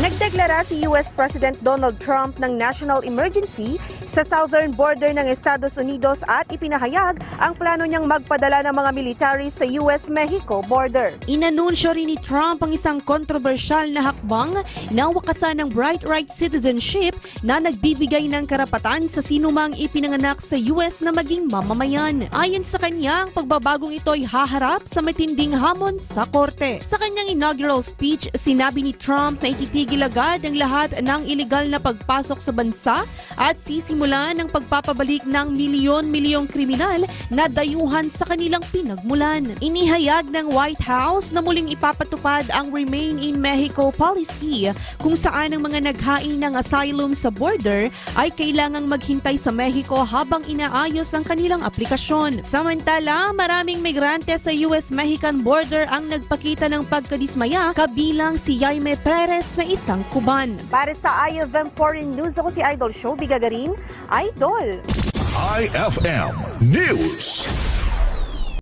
Nagdeklara si US President Donald Trump ng national emergency sa southern border ng Estados Unidos at ipinahayag ang plano niyang magpadala ng mga military sa US-Mexico border. Inanunsyo rin ni Trump ang isang kontrobersyal na hakbang na wakasan ng Bright Right Citizenship na nagbibigay ng karapatan sa sinumang ipinanganak sa US na maging mamamayan. Ayon sa kanya, ang pagbabagong ito ay haharap sa matinding hamon sa korte. Sa kanyang inaugural speech, sinabi ni Trump na ititigil agad ang lahat ng ilegal na pagpasok sa bansa at sisimulan ang pagpapabalik ng milyon-milyong kriminal na dayuhan sa kanilang pinagmulan. Inihayag ng White House na muling ipapatupad ang Remain in Mexico policy kung saan ang mga naghain ng asylum sa border ay kailangang maghintay sa Mexico habang inaayos ang kanilang aplikasyon. Samantala, maraming migrante sa US-Mexican border ang nagpakita ng pagkadismaya kabilang si Jaime Perez na isang Kuban. Para sa IFM Foreign News, ako si Idol Show Bigagarin, Idol! IFM News.